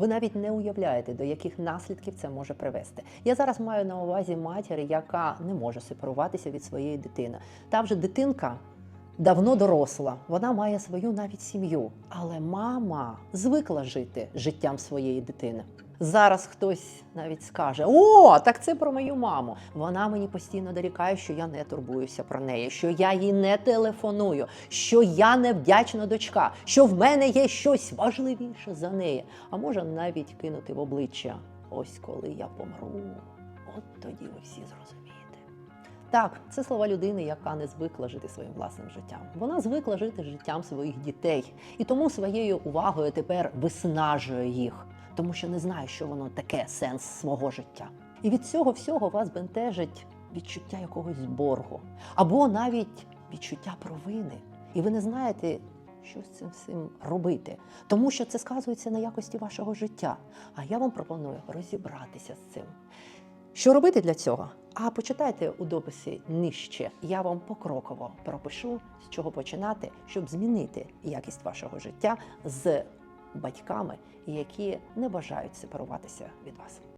Ви навіть не уявляєте, до яких наслідків це може привести. Я зараз маю на увазі матір, яка не може сепаруватися від своєї дитини. Та вже дитинка давно доросла, вона має свою навіть сім'ю. Але мама звикла жити життям своєї дитини. Зараз хтось навіть скаже: О, так це про мою маму. Вона мені постійно дорікає, що я не турбуюся про неї, що я їй не телефоную, що я невдячна дочка, що в мене є щось важливіше за неї. А може навіть кинути в обличчя. Ось коли я помру, от тоді ви всі зрозумієте. Так, це слова людини, яка не звикла жити своїм власним життям. Вона звикла жити життям своїх дітей і тому своєю увагою тепер виснажує їх, тому що не знає, що воно таке сенс свого життя. І від цього всього вас бентежить відчуття якогось боргу або навіть відчуття провини. І ви не знаєте, що з цим всім робити, тому що це сказується на якості вашого життя. А я вам пропоную розібратися з цим. Що робити для цього? А почитайте у дописі нижче. Я вам покроково пропишу, з чого починати, щоб змінити якість вашого життя з батьками, які не бажають сепаруватися від вас.